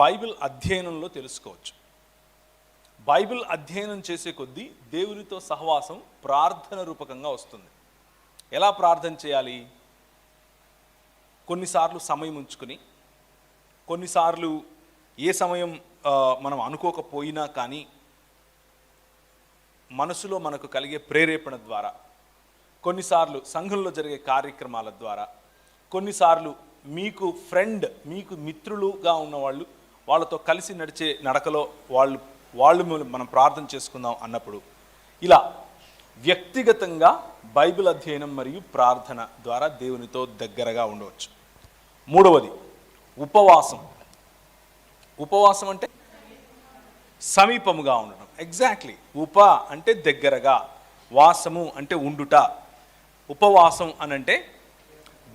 Bible అధ్యయనంలో తెలుసుకోవచ్చు. Bible అధ్యయనం చేసే కొద్దీ దేవునితో సహవాసం ప్రార్థన రూపకంగా వస్తుంది. ఎలా ప్రార్థన చేయాలి? కొన్నిసార్లు సమయం ఉంచుకుని కొన్నిసార్లు ఏ సమయం మనం అనుకోకపోయినా కానీ మనసులో మనకు కలిగే ప్రేరేపణ ద్వారా కొన్నిసార్లు సంఘంలో జరిగే కార్యక్రమాల ద్వారా కొన్నిసార్లు మీకు ఫ్రెండ్ మీకు మిత్రులుగా ఉన్నవాళ్ళు వాళ్ళతో కలిసి నడిచే నడకలో వాళ్ళు వాళ్ళు మనం ప్రార్థన చేసుకుందాం అన్నప్పుడు ఇలా వ్యక్తిగతంగా బైబిల్ అధ్యయనం మరియు ప్రార్థన ద్వారా దేవునితో దగ్గరగా ఉండవచ్చు. మూడవది ఉపవాసం. ఉపవాసం అంటే సమీపముగా ఉండడం ఎగ్జాక్ట్లీ ఉప అంటే దగ్గరగా వాసము అంటే ఉండుట. ఉపవాసం అని అంటే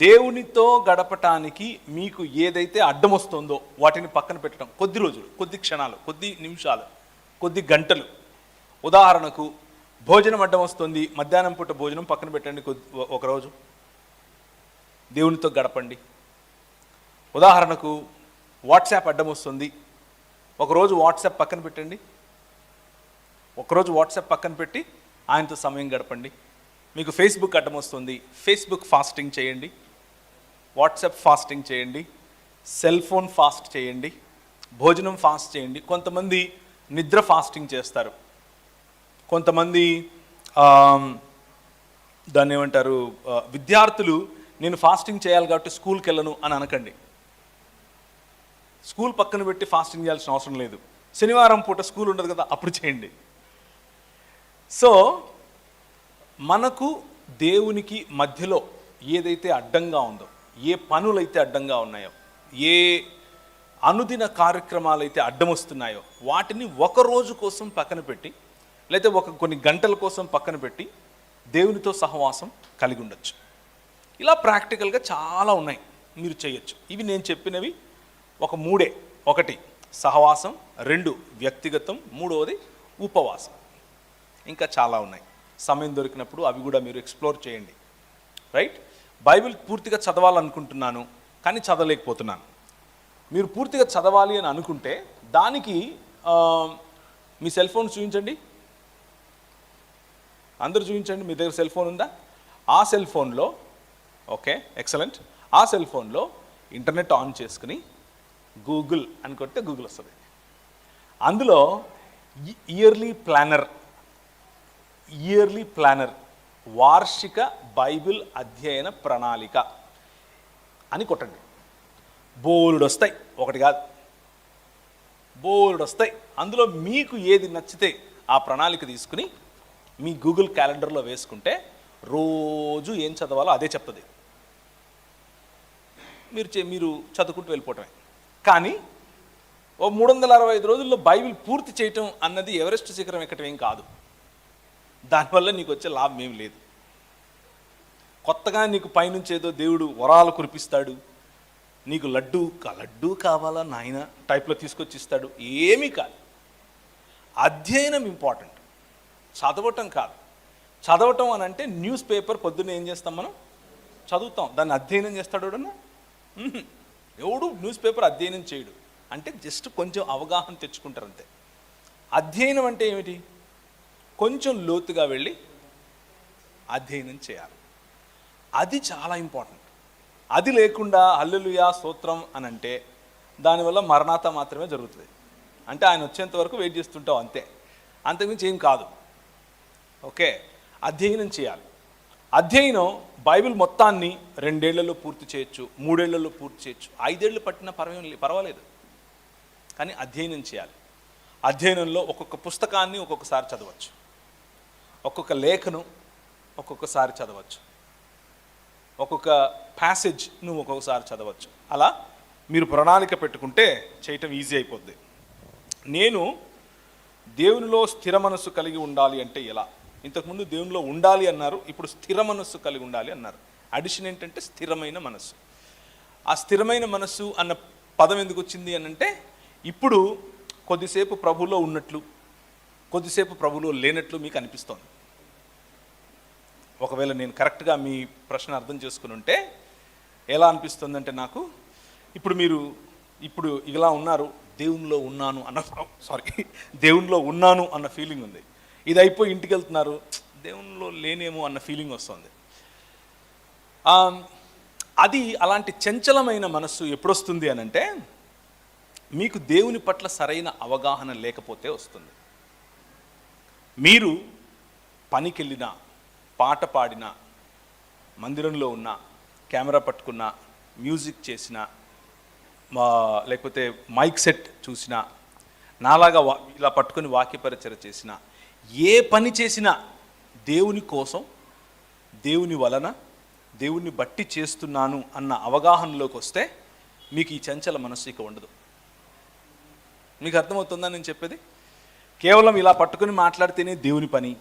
దేవునితో గడపటానికి మీకు ఏదైతే అడ్డం వస్తుందో వాటిని పక్కన పెట్టడం కొద్ది రోజులు కొద్ది క్షణాలు కొద్ది నిమిషాలు కొద్ది గంటలు. ఉదాహరణకు భోజనం అడ్డం వస్తుంది మధ్యాహ్నం పూట భోజనం పక్కన పెట్టండి కొద్ది ఒకరోజు దేవునితో గడపండి. ఉదాహరణకు వాట్సాప్ అడ్డం వస్తుంది ఒకరోజు వాట్సాప్ పక్కన పెట్టండి. ఒకరోజు వాట్సాప్ పక్కన పెట్టి ఆయనతో సమయం గడపండి. మీకు ఫేస్బుక్ అడ్డం వస్తుంది ఫేస్బుక్ ఫాస్టింగ్ చేయండి. వాట్సాప్ ఫాస్టింగ్ చేయండి సెల్ ఫోన్ ఫాస్ట్ చేయండి భోజనం ఫాస్ట్ చేయండి. కొంతమంది నిద్ర ఫాస్టింగ్ చేస్తారు. కొంతమంది దాన్ని ఏమంటారు విద్యార్థులు నేను ఫాస్టింగ్ చేయాలి కాబట్టి స్కూల్కి వెళ్ళను అని అనకండి. స్కూల్ పక్కన పెట్టి ఫాస్టింగ్ చేయాల్సిన అవసరం లేదు. శనివారం పూట స్కూల్ ఉండదు కదా అప్పుడు చేయండి. సో మనకు దేవునికి మధ్యలో ఏదైతే అడ్డంగా ఉందో ఏ పనులైతే అడ్డంగా ఉన్నాయో ఏ అనుదిన కార్యక్రమాలు అయితే అడ్డం వస్తున్నాయో వాటిని ఒక రోజు కోసం పక్కన పెట్టి లేకపోతే ఒక కొన్ని గంటల కోసం పక్కన పెట్టి దేవునితో సహవాసం కలిగి ఉండొచ్చు. ఇలా ప్రాక్టికల్గా చాలా ఉన్నాయి. మీరు చేయొచ్చు. ఇవి నేను చెప్పినవి ఒక మూడే. ఒకటి సహవాసం. రెండు వ్యక్తిగతం. మూడవది ఉపవాసం. ఇంకా చాలా ఉన్నాయి. సమయం దొరికినప్పుడు అవి కూడా మీరు ఎక్స్ప్లోర్ చేయండి. రైట్? బైబిల్ పూర్తిగా చదవాలనుకుంటున్నాను కానీ చదవలేకపోతున్నాను. మీరు పూర్తిగా చదవాలి అని అనుకుంటే దానికి మీ సెల్ ఫోన్ చూపించండి అందరూ చూపించండి మీ దగ్గర సెల్ ఫోన్ ఉందా? ఆ సెల్ ఫోన్లో ఓకే ఎక్సలెంట్. ఆ సెల్ ఫోన్లో ఇంటర్నెట్ ఆన్ చేసుకుని గూగుల్ అని కొడితే గూగుల్ వస్తుంది. అందులో ఇయర్లీ ప్లానర్ ఇయర్లీ ప్లానర్ వార్షిక బైబిల్ అధ్యయన ప్రణాళిక అని కొట్టండి. బోలుడు వస్తాయి ఒకటి కాదు. బోలుడు వస్తాయి అందులో మీకు ఏది నచ్చితే ఆ ప్రణాళిక తీసుకుని మీ గూగుల్ క్యాలెండర్లో వేసుకుంటే రోజు ఏం చదవాలో అదే చెప్తుంది. మీరు మీరు చదువుకుంటూ వెళ్ళిపోవటమే. కానీ ఓ మూడు వందల అరవై ఐదు రోజుల్లో బైబిల్ పూర్తి చేయటం అన్నది ఎవరెస్ట్ శిఖరం ఎక్కటం ఏం కాదు. దానివల్ల నీకు వచ్చే లాభం ఏం లేదు. కొత్తగా నీకు పైనుంచి ఏదో దేవుడు వరాలు కురిపిస్తాడు. నీకు లడ్డు కా- లడ్డు కావాలా నాయన? టైప్లో తీసుకొచ్చి ఇస్తాడు ఏమీ కాదు. అధ్యయనం ఇంపార్టెంట్. చదవటం కాదు. చదవటం అని అంటే న్యూస్ పేపర్ పొద్దున్న ఏం చేస్తాం మనం? చదువుతాం. దాన్ని అధ్యయనం చేస్తాడు ఎవడన్నా? ఎవడు న్యూస్ పేపర్ అధ్యయనం చేయడు. అంటే జస్ట్ కొంచెం అవగాహన తెచ్చుకుంటారు అంతే. అధ్యయనం అంటే ఏమిటి? కొంచెం లోతుగా వెళ్ళి అధ్యయనం చేయాలి. అది చాలా ఇంపార్టెంట్. అది లేకుండా అల్లులుయా స్తోత్రం అని అంటే దానివల్ల మరణాత మాత్రమే జరుగుతుంది. అంటే ఆయన వచ్చేంత వరకు వెయిట్ చేస్తుంటాం అంతే. అంతకుమించి ఏం కాదు. ఓకే? అధ్యయనం చేయాలి. అధ్యయనం బైబిల్ మొత్తాన్ని రెండేళ్ళలో పూర్తి చేయొచ్చు మూడేళ్ళలో పూర్తి చేయొచ్చు. ఐదేళ్ళు పట్టిన పర్వాలేదు పర్వాలేదు. కానీ అధ్యయనం చేయాలి. అధ్యయనంలో ఒక్కొక్క పుస్తకాన్ని ఒక్కొక్కసారి చదవచ్చు. ఒక్కొక్క లేఖను ఒక్కొక్కసారి చదవచ్చు. ఒక్కొక్క ప్యాసేజ్ నువ్వు ఒక్కొక్కసారి చదవచ్చు. అలా మీరు ప్రణాళిక పెట్టుకుంటే చేయటం ఈజీ అయిపోద్ది. నేను దేవునిలో స్థిర మనస్సు కలిగి ఉండాలి అంటే ఎలా? ఇంతకుముందు దేవునిలో ఉండాలి అన్నారు ఇప్పుడు స్థిర మనస్సు కలిగి ఉండాలి అన్నారు. అడిషన్ ఏంటంటే స్థిరమైన మనస్సు. ఆ స్థిరమైన మనస్సు అన్న పదం ఎందుకు వచ్చింది అని అంటే ఇప్పుడు కొద్దిసేపు ప్రభులో ఉన్నట్లు కొద్దిసేపు ప్రభులో లేనట్లు మీకు అనిపిస్తోంది. ఒకవేళ నేను కరెక్ట్గా మీ ప్రశ్న అర్థం చేసుకుని ఉంటే ఎలా అనిపిస్తుందంటే నాకు ఇప్పుడు మీరు ఇప్పుడు ఇలా ఉన్నారు దేవునిలో ఉన్నాను అన్న సారీ దేవునిలో ఉన్నాను అన్న ఫీలింగ్ ఉంది. ఇది అయిపోయి ఇంటికి వెళ్తున్నారు దేవునిలో లేనేమో అన్న ఫీలింగ్ వస్తుంది. అది అలాంటి చంచలమైన మనస్సు ఎప్పుడొస్తుంది అని అంటే మీకు దేవుని పట్ల సరైన అవగాహన లేకపోతే వస్తుంది. మీరు పనికెళ్ళినా పాట పాడిన మందిరంలో ఉన్న కెమెరా పట్టుకున్న మ్యూజిక్ చేసిన లేకపోతే మైక్ సెట్ చూసినా నాలాగా వా ఇలా పట్టుకొని వాక్యపరిచర చేసిన ఏ పని చేసినా దేవుని కోసం దేవుని వలన దేవుణ్ణి బట్టి చేస్తున్నాను అన్న అవగాహనలోకి వస్తే మీకు ఈ చంచల మనస్సు ఇక ఉండదు. మీకు అర్థమవుతుందా నేను చెప్పేది? కేవలం ఇలా పట్టుకుని మాట్లాడితేనే దేవుని పని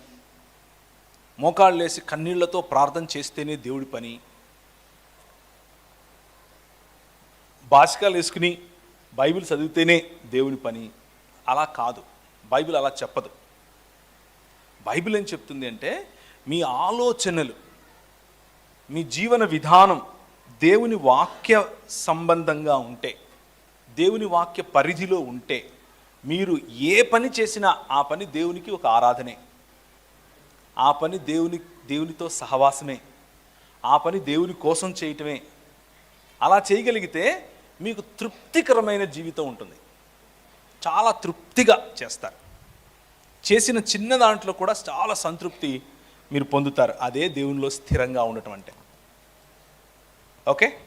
మోకాళ్ళు లేసి కన్నీళ్ళతో ప్రార్థన చేస్తేనే దేవుడి పని. బాసికాలు వేసుకుని బైబిల్ చదివితేనే దేవుని పని. అలా కాదు. బైబిల్ అలా చెప్పదు. బైబిల్ ఏం చెప్తుంది అంటే మీ ఆలోచనలు మీ జీవన విధానం దేవుని వాక్య సంబంధంగా ఉంటే దేవుని వాక్య పరిధిలో ఉంటే మీరు ఏ పని చేసినా ఆ పని దేవునికి ఒక ఆరాధనే. ఆ పని దేవుని దేవునితో సహవాసమే. ఆ పని దేవుని కోసం చేయటమే. అలా చేయగలిగితే మీకు తృప్తికరమైన జీవితం ఉంటుంది. చాలా తృప్తిగా చేస్తారు. చేసిన చిన్న దాంట్లో కూడా చాలా సంతృప్తి మీరు పొందుతారు. అదే దేవునిలో స్థిరంగా ఉండటం అంటే. ఓకే?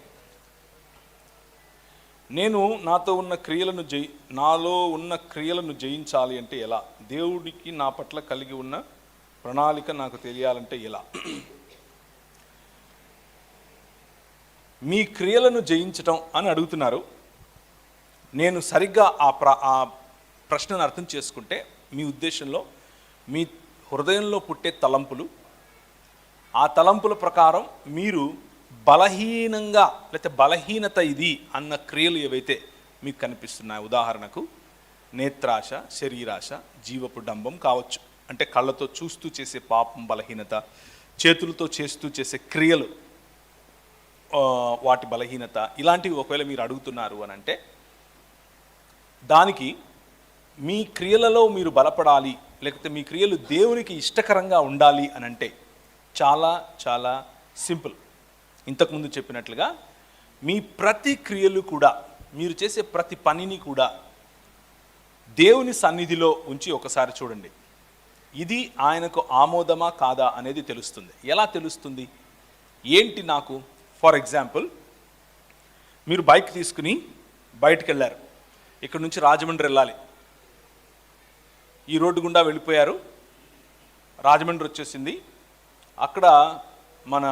నేను నాతో ఉన్న క్రియలను జయి నాలో ఉన్న క్రియలను జయించాలి అంటే ఎలా? దేవుడికి నా పట్ల కలిగి ఉన్న ప్రణాళిక నాకు తెలియాలంటే ఎలా మీ క్రియలను జయించటం అని అడుగుతున్నారు. నేను సరిగ్గా ఆ ప్ర ఆ ప్రశ్నను అర్థం చేసుకుంటే మీ ఉద్దేశంలో మీ హృదయంలో పుట్టే తలంపులు ఆ తలంపుల ప్రకారం మీరు బలహీనంగా లేకపోతే బలహీనత ఇది అన్న క్రియలు ఏవైతే మీకు కనిపిస్తున్నాయి ఉదాహరణకు నేత్రాశ శరీరాశ జీవపు డంబం కావచ్చు. అంటే కళ్ళతో చూస్తూ చేసే పాపం బలహీనత చేతులతో చేస్తూ చేసే క్రియలు వాటి బలహీనత ఇలాంటివి ఒకవేళ మీరు అడుగుతున్నారు అని అంటే దానికి మీ క్రియలలో మీరు బలపడాలి లేకపోతే మీ క్రియలు దేవునికి ఇష్టకరంగా ఉండాలి అని అంటే చాలా చాలా సింపుల్. ఇంతకుముందు చెప్పినట్లుగా మీ ప్రతి క్రియలు కూడా మీరు చేసే ప్రతి పనిని కూడా దేవుని సన్నిధిలో ఉంచి ఒకసారి చూడండి. ఇది ఆయనకు ఆమోదమా కాదా అనేది తెలుస్తుంది. ఎలా తెలుస్తుంది? ఏంటి నాకు? ఫర్ ఎగ్జాంపుల్ మీరు బైక్ తీసుకుని బయటికి వెళ్ళారు ఇక్కడ నుంచి రాజమండ్రి వెళ్ళాలి. ఈ రోడ్డు గుండా వెళ్ళిపోయారు. రాజమండ్రి వచ్చేసింది. అక్కడ మన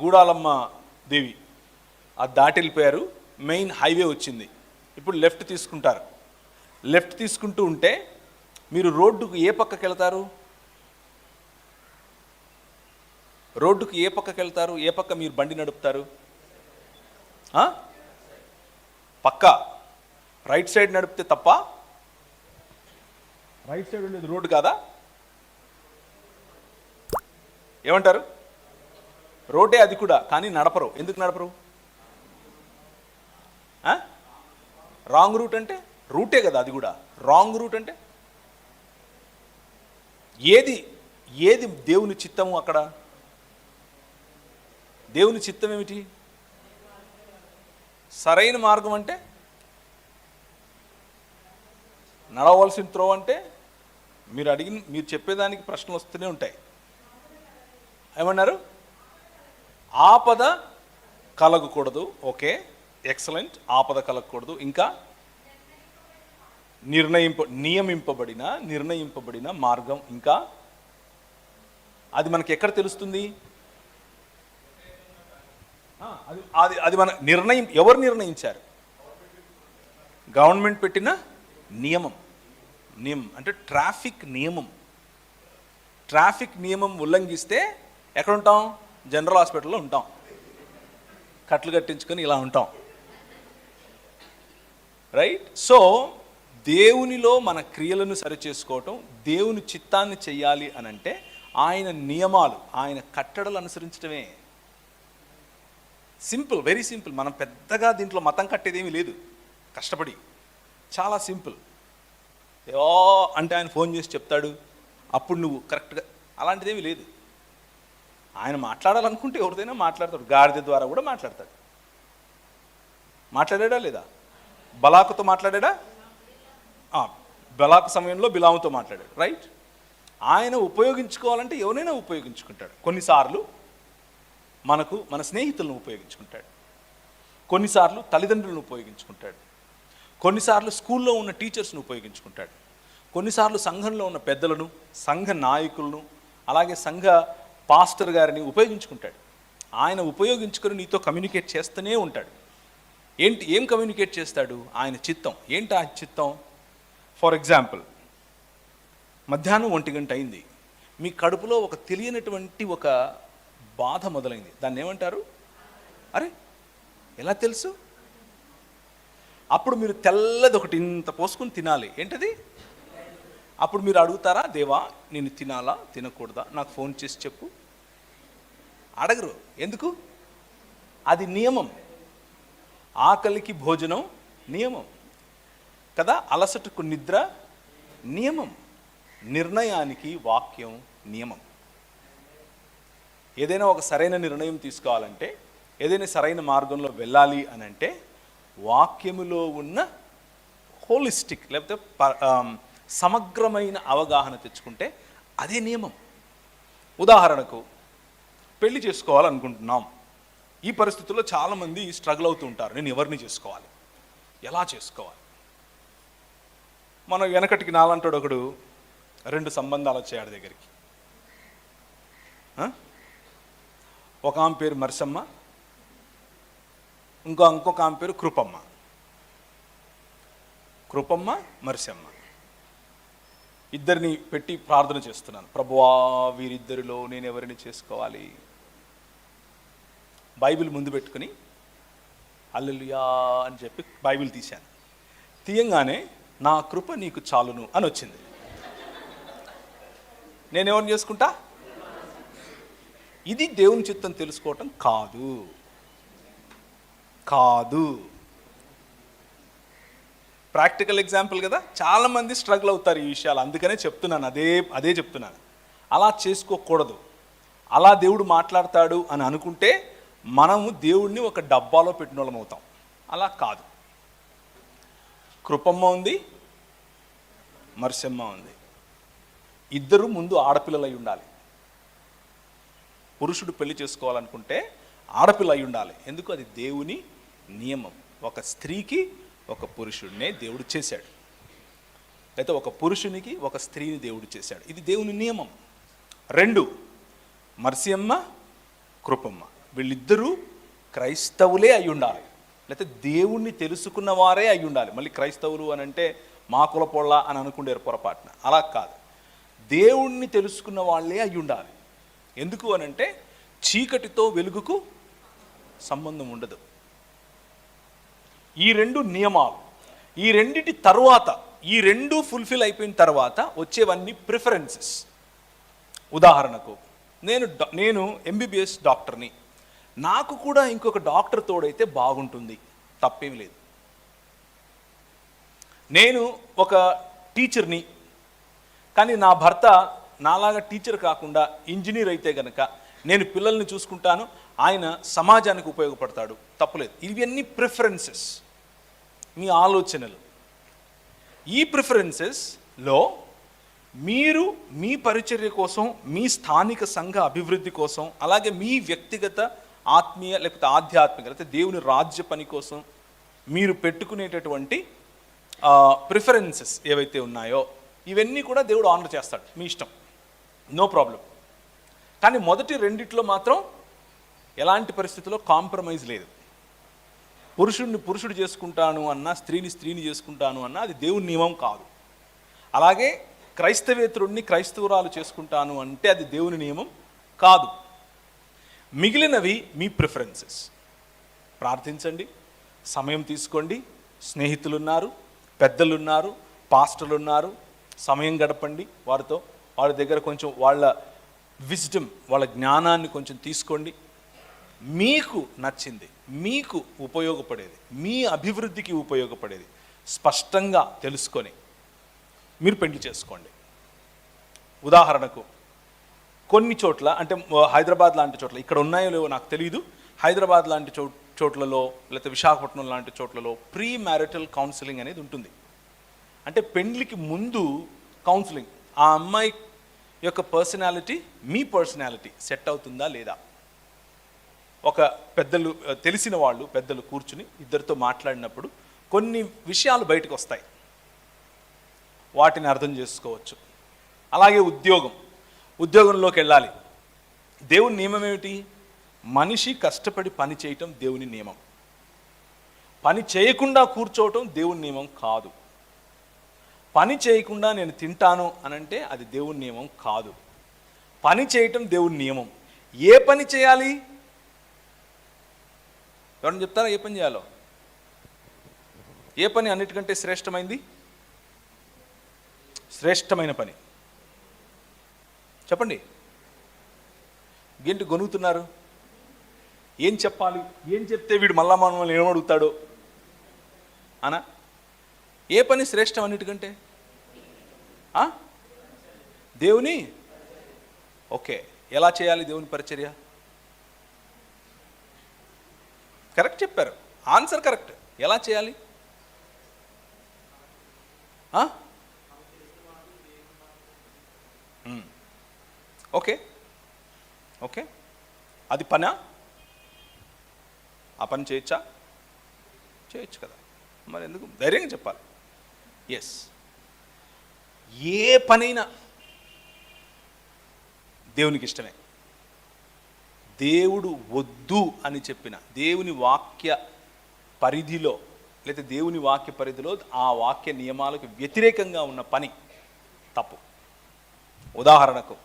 గూడాలమ్మ దేవి అది దాటి వెళ్ళిపోయారు. మెయిన్ హైవే వచ్చింది. ఇప్పుడు లెఫ్ట్ తీసుకుంటారు. లెఫ్ట్ తీసుకుంటూ ఉంటే మీరు రోడ్డుకు ఏ పక్కకి వెళ్తారు? రోడ్డుకు ఏ పక్కకి వెళ్తారు? ఏ పక్క మీరు బండి నడుపుతారు? పక్క? రైట్ సైడ్ నడిపితే తప్ప? రైట్ సైడ్ ఉండేది రోడ్డు కాదా? ఏమంటారు? రోడ్డే అది కూడా కానీ నడపరు. ఎందుకు నడపరు? రాంగ్ రూట్ అంటే రూటే కదా అది కూడా. రాంగ్ రూట్ అంటే ఏది ఏది దేవుని చిత్తము అక్కడ? దేవుని చిత్తం ఏమిటి సరైన మార్గం అంటే? నడవలసిన త్రో అంటే? మీరు అడిగిన మీరు చెప్పేదానికి ప్రశ్నలు వస్తూనే ఉంటాయి. ఏమన్నారు? ఆపద కలగకూడదు. ఓకే. ఎక్సలెంట్. ఆపద కలగకూడదు. ఇంకా? నిర్ణయింప నియమింపబడిన నిర్ణయింపబడిన మార్గం ఇంకా? అది మనకి ఎక్కడ తెలుస్తుంది అది అది అది మన నిర్ణయం ఎవరు నిర్ణయించారు? గవర్నమెంట్ పెట్టిన నియమం. నియమం అంటే ట్రాఫిక్ నియమం. ట్రాఫిక్ నియమం ఉల్లంఘిస్తే ఎక్కడ ఉంటాం? జనరల్ హాస్పిటల్లో ఉంటాం. కట్లు కట్టించుకొని ఇలా ఉంటాం. రైట్? సో దేవునిలో మన క్రియలను సరిచేసుకోవటం దేవుని చిత్తాన్ని చెయ్యాలి అని అంటే ఆయన నియమాలు ఆయన కట్టడలు అనుసరించడమే సింపుల్ వెరీ సింపుల్. మనం పెద్దగా దీంట్లో మతం కట్టేదేమీ లేదు. కష్టపడి. చాలా సింపుల్. ఏవో అంటే ఆయన ఫోన్ చేసి చెప్తాడు అప్పుడు నువ్వు కరెక్ట్గా అలాంటిదేమీ లేదు. ఆయన మాట్లాడాలనుకుంటే ఎవరిదైనా మాట్లాడతాడు గాడిద ద్వారా కూడా మాట్లాడతాడు. మాట్లాడాడా లేదా? బలాకుతో మాట్లాడా బలాకు సమయంలో బిలాముతో మాట్లాడాడు రైట్ ఆయన ఉపయోగించుకోవాలంటే ఎవరైనా ఉపయోగించుకుంటాడు. కొన్నిసార్లు మనకు మన స్నేహితులను ఉపయోగించుకుంటాడు. కొన్నిసార్లు తల్లిదండ్రులను ఉపయోగించుకుంటాడు. కొన్నిసార్లు స్కూల్లో ఉన్న టీచర్స్ను ఉపయోగించుకుంటాడు. కొన్నిసార్లు సంఘంలో ఉన్న పెద్దలను సంఘ నాయకులను అలాగే సంఘ పాస్టర్ గారిని ఉపయోగించుకుంటాడు. ఆయన ఉపయోగించుకొని నీతో కమ్యూనికేట్ చేస్తూనే ఉంటాడు. ఏంటి ఏం కమ్యూనికేట్ చేస్తాడు? ఆయన చిత్తం. ఏంటి ఆ చిత్తం? ఫర్ ఎగ్జాంపుల్ మధ్యాహ్నం ఒంటి గంట అయింది. మీ కడుపులో ఒక తెలియనటువంటి ఒక బాధ మొదలైంది. దాన్ని ఏమంటారు? అరే ఎలా తెలుసు? అప్పుడు మీరు తెల్లది ఒకటి ఇంత పోసుకుని తినాలి. ఏంటది? అప్పుడు మీరు అడుగుతారా దేవా నేను తినాలా తినకూడదా? నాకు ఫోన్ చేసి చెప్పు. అడగరు. ఎందుకు? అది నియమం. ఆకలికి భోజనం నియమం. కదా? అలసటకు నిద్ర నియమం. నిర్ణయానికి వాక్యం నియమం. ఏదైనా ఒక సరైన నిర్ణయం తీసుకోవాలంటే ఏదైనా సరైన మార్గంలో వెళ్ళాలి అని అంటే వాక్యములో ఉన్న హోలిస్టిక్ లేకపోతే ప- సమగ్రమైన అవగాహన తెచ్చుకుంటే అదే నియమం. ఉదాహరణకు పెళ్ళి చేసుకోవాలనుకుంటున్నాం. ఈ పరిస్థితుల్లో చాలామంది స్ట్రగుల్ అవుతూ ఉంటారు. నేను ఎవరిని చేసుకోవాలి? ఎలా చేసుకోవాలి? మనం వెనకటికి నాలంటాడు ఒకడు రెండు సంబంధాలు వచ్చాయి ఆడి దగ్గరికి. ఒక ఆమె పేరు మర్సమ్మ ఇంకో ఇంకొక ఆమె పేరు కృపమ్మ. కృపమ్మ మరిసమ్మ. ఇద్దరిని పెట్టి ప్రార్థన చేస్తున్నాను. ప్రభువా వీరిద్దరిలో నేను ఎవరిని చేసుకోవాలి? బైబిల్ ముందు పెట్టుకుని అల్లుయా అని చెప్పి బైబిల్ తీశాను. తీయంగానే నా కృప నీకు చాలును అని వచ్చింది. నేనేమని చేసుకుంటా? ఇది దేవుని చిత్తం తెలుసుకోవటం కాదు. కాదు. ప్రాక్టికల్ ఎగ్జాంపుల్ కదా? చాలామంది స్ట్రగుల్ అవుతారు ఈ విషయాలు. అందుకనే చెప్తున్నాను అదే అదే చెప్తున్నాను. అలా చేసుకోకూడదు. అలా దేవుడు మాట్లాడతాడు అని అనుకుంటే మనము దేవుడిని ఒక డబ్బాలో పెట్టిన వాళ్ళం అవుతాం. అలా కాదు. కృపమ్మ ఉంది మర్సమ్మ ఉంది. ఇద్దరు ముందు ఆడపిల్లలు అయి ఉండాలి. పురుషుడు పెళ్ళి చేసుకోవాలనుకుంటే ఆడపిల్ల అయి ఉండాలి. ఎందుకు? అది దేవుని నియమం. ఒక స్త్రీకి ఒక పురుషుడినే దేవుడు చేశాడు. అయితే ఒక పురుషునికి ఒక స్త్రీని దేవుడు చేశాడు. ఇది దేవుని నియమం. రెండు మర్సియమ్మ కృపమ్మ. వీళ్ళిద్దరూ క్రైస్తవులే అయి ఉండాలి. లేకపోతే దేవుణ్ణి తెలుసుకున్న వారే అయి ఉండాలి. మళ్ళీ క్రైస్తవులు అని అంటే మా కులపొళ్ళ అని అనుకుండేరు పొరపాటున. అలా కాదు. దేవుణ్ణి తెలుసుకున్న వాళ్ళే అయి ఉండాలి. ఎందుకు అని అంటే చీకటితో వెలుగుకు సంబంధం ఉండదు. ఈ రెండు నియమాలు ఈ రెండిటి తర్వాత ఈ రెండు ఫుల్ఫిల్ అయిపోయిన తర్వాత వచ్చేవన్నీ ప్రిఫరెన్సెస్. ఉదాహరణకు నేను నేను ఎంబీబీఎస్ డాక్టర్ని. నాకు కూడా ఇంకొక డాక్టర్ తోడైతే బాగుంటుంది తప్పేం లేదు. నేను ఒక టీచర్ని కానీ నా భర్త నాలాగా టీచర్ కాకుండా ఇంజనీర్ అయితే గనక నేను పిల్లల్ని చూసుకుంటాను ఆయన సమాజానికి ఉపయోగపడతాడు తప్పలేదు. ఇవన్నీ ప్రిఫరెన్సెస్ మీ ఆలోచనలు. ఈ ప్రిఫరెన్సెస్లో మీరు మీ పరిచర్య కోసం మీ స్థానిక సంఘ అభివృద్ధి కోసం అలాగే మీ వ్యక్తిగత ఆత్మీయ లేకపోతే ఆధ్యాత్మిక లేకపోతే దేవుని రాజ్య పని కోసం మీరు పెట్టుకునేటటువంటి ప్రిఫరెన్సెస్ ఏవైతే ఉన్నాయో ఇవన్నీ కూడా దేవుడు ఆనర్ చేస్తాడు. మీ ఇష్టం. నో ప్రాబ్లం కానీ మొదటి రెండిట్లో మాత్రం ఎలాంటి పరిస్థితుల్లో కాంప్రమైజ్ లేదు. పురుషుడిని పురుషుడు చేసుకుంటాను అన్నా స్త్రీని స్త్రీని చేసుకుంటాను అన్నా అది దేవుని నియమం కాదు. అలాగే క్రైస్తవేతరుణ్ణి క్రైస్తవురాలు చేసుకుంటాను అంటే అది దేవుని నియమం కాదు. మిగిలినవి మీ ప్రిఫరెన్సెస్ ప్రార్థించండి సమయం తీసుకోండి స్నేహితులున్నారు పెద్దలున్నారు పాస్టర్లు ఉన్నారు సమయం గడపండి వారితో వారి దగ్గర కొంచెం వాళ్ళ విజ్డమ్ వాళ్ళ జ్ఞానాన్ని కొంచెం తీసుకోండి. మీకు నచ్చింది మీకు ఉపయోగపడేది మీ అభివృద్ధికి ఉపయోగపడేది స్పష్టంగా తెలుసుకొని మీరు పెళ్ళి చేసుకోండి. ఉదాహరణకు కొన్ని చోట్ల అంటే హైదరాబాద్ లాంటి చోట్ల ఇక్కడ ఉన్నాయో లేవో నాకు తెలియదు హైదరాబాద్ లాంటి చో చోట్లలో లేకపోతే విశాఖపట్నం లాంటి చోట్లలో ప్రీ మ్యారిటల్ కౌన్సిలింగ్ అనేది ఉంటుంది. అంటే పెండ్లికి ముందు కౌన్సిలింగ్. ఆ అమ్మాయి యొక్క పర్సనాలిటీ మీ పర్సనాలిటీ సెట్ అవుతుందా లేదా? ఒక పెద్దలు తెలిసిన వాళ్ళు పెద్దలు కూర్చుని ఇద్దరితో మాట్లాడినప్పుడు కొన్ని విషయాలు బయటకు వస్తాయి. వాటిని అర్థం చేసుకోవచ్చు. అలాగే ఉద్యోగం. ఉద్యోగంలోకి వెళ్ళాలి. దేవుని నియమం ఏమిటి? మనిషి కష్టపడి పని చేయటం దేవుని నియమం. పని చేయకుండా కూర్చోవటం దేవుని నియమం కాదు. పని చేయకుండా నేను తింటాను అనంటే అది దేవుని నియమం కాదు. పని చేయటం దేవుని నియమం. ఏ పని చేయాలి? ఎవరైనా చెప్తారా ఏ పని చేయాలో? ఏ పని అన్నిటికంటే శ్రేష్టమైంది? శ్రేష్టమైన పని. చెప్పండి. ఏంటి గొనుగుతున్నారు? ఏం చెప్పాలి? ఏం చెప్తే వీడు మళ్ళా మనల్ని ఏమడుగుతాడో? అనా? ఏ పని శ్రేష్టం అన్నిటికంటే? ఆ? దేవుని? ఓకే. ఎలా చేయాలి దేవుని పరిచర్య? కరెక్ట్ చెప్పారు. Answer correct. ఎలా చేయాలి ఆ? మ్మ్. ఓకే. ఓకే. అది పనా? ఆ పని చేయొచ్చా? చేయొచ్చు కదా. మరి ఎందుకు? ధైర్యంగా చెప్పాలి. ఎస్ ఏ పనైనా దేవునికి ఇష్టమే. దేవుడు వద్దు అని చెప్పిన దేవుని వాక్య పరిధిలో లేదా దేవుని వాక్య పరిధిలో ఆ వాక్య నియమాలకు వ్యతిరేకంగా ఉన్న పని తప్పు. ఉదాహరణకు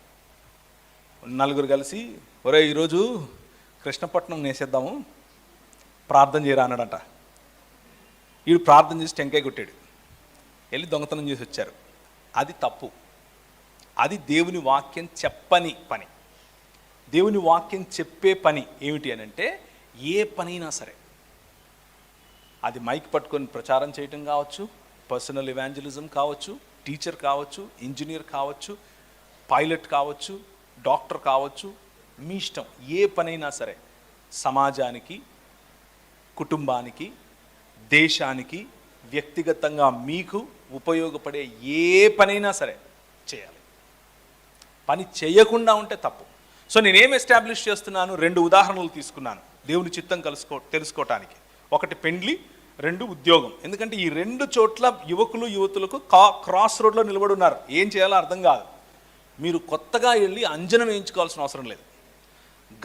నలుగురు కలిసి ఒరే ఈరోజు కృష్ణపట్నం నేసేద్దాము ప్రార్థన చేయరా అన్నాడంట. వీడు ప్రార్థన చేసి టెంకాయ కొట్టాడు. వెళ్ళి దొంగతనం చేసి వచ్చారు. అది తప్పు. అది దేవుని వాక్యం చెప్పని పని. దేవుని వాక్యం చెప్పే పని ఏమిటి అని అంటే ఏ పనైనా సరే. అది మైక్ పట్టుకొని ప్రచారం చేయటం కావచ్చు పర్సనల్ ఇవాంజలిజం కావచ్చు టీచర్ కావచ్చు ఇంజనీర్ కావచ్చు పైలట్ కావచ్చు డాక్టర్ కావచ్చు మీ ఇష్టం ఏ పనైనా సరే సమాజానికి కుటుంబానికి దేశానికి వ్యక్తిగతంగా మీకు ఉపయోగపడే ఏ పనైనా సరే చేయాలి. పని చేయకుండా ఉంటే తప్పు. సో నేనేం ఎస్టాబ్లిష్ చేస్తున్నాను? రెండు ఉదాహరణలు తీసుకున్నాను దేవుని చిత్తం కలుసుకో తెలుసుకోవటానికి ఒకటి పెండ్లి రెండు ఉద్యోగం. ఎందుకంటే ఈ రెండు చోట్ల యువకులు యువతులకు కా క్రాస్ రోడ్లో నిలబడి ఉన్నారు. ఏం చేయాలో అర్థం కాదు. మీరు కొత్తగా వెళ్ళి అంజనం వేయించుకోవాల్సిన అవసరం లేదు.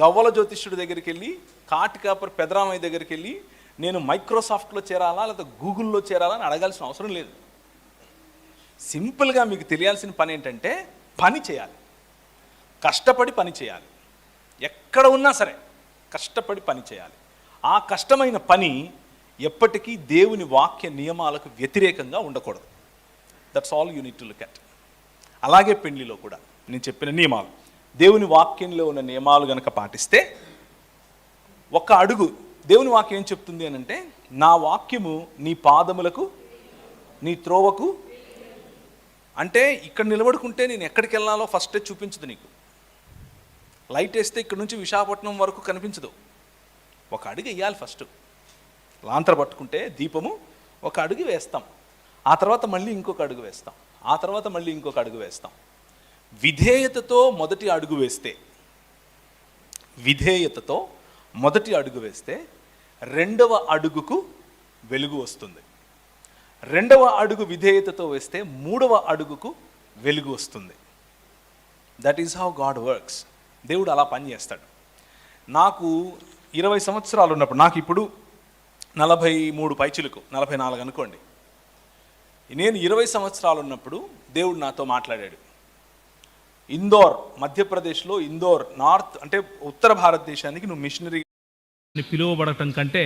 గవ్వల జ్యోతిష్యుడి దగ్గరికి వెళ్ళి కాటికాపర్ పెదరామయ్య దగ్గరికి వెళ్ళి నేను మైక్రోసాఫ్ట్లో చేరాలా లేదా గూగుల్లో చేరాలా అని అడగాల్సిన అవసరం లేదు. సింపుల్గా మీకు తెలియాల్సిన పని ఏంటంటే పని చేయాలి. కష్టపడి పని చేయాలి. ఎక్కడ ఉన్నా సరే కష్టపడి పని చేయాలి. ఆ కష్టమైన పని ఎప్పటికీ దేవుని వాక్య నియమాలకు వ్యతిరేకంగా ఉండకూడదు. That's all unit to look at అలాగే పెళ్ళిలో కూడా నేను చెప్పిన నియమాలు. దేవుని వాక్యంలో ఉన్న నియమాలు గనక పాటిస్తే ఒక అడుగు దేవుని వాక్యం ఏం చెప్తుంది అని అంటే నా వాక్యము నీ పాదములకు నీ త్రోవకు అంటే ఇక్కడ నిలబడుకుంటే నేను ఎక్కడికి వెళ్ళాలో ఫస్టే చూపించదు నీకు. లైట్ వేస్తే ఇక్కడ నుంచి విశాఖపట్నం వరకు కనిపించదు. ఒక అడుగు వేయాలి ఫస్ట్. లాంతర పట్టుకుంటే దీపము ఒక అడుగు వేస్తాం. ఆ తర్వాత మళ్ళీ ఇంకొక అడుగు వేస్తాం. ఆ తర్వాత మళ్ళీ ఇంకొక అడుగు వేస్తాం. విధేయతతో మొదటి అడుగు వేస్తే విధేయతతో మొదటి అడుగు వేస్తే రెండవ అడుగుకు వెలుగు వస్తుంది. రెండవ అడుగు విధేయతతో వేస్తే మూడవ అడుగుకు వెలుగు వస్తుంది. That is how God works దేవుడు అలా పనిచేస్తాడు నాకు ఇరవై సంవత్సరాలు ఉన్నప్పుడు నాకు ఇప్పుడు నలభై మూడు పైచులకు నలభై నాలుగు అనుకోండి. నేను ఇరవై సంవత్సరాలు ఉన్నప్పుడు దేవుడు నాతో మాట్లాడాడు. ఇందోర్ మధ్యప్రదేశ్లో ఇందోర్ నార్త్ అంటే ఉత్తర భారతదేశానికి నువ్వు మిషనరీ పిలువబడటం కంటే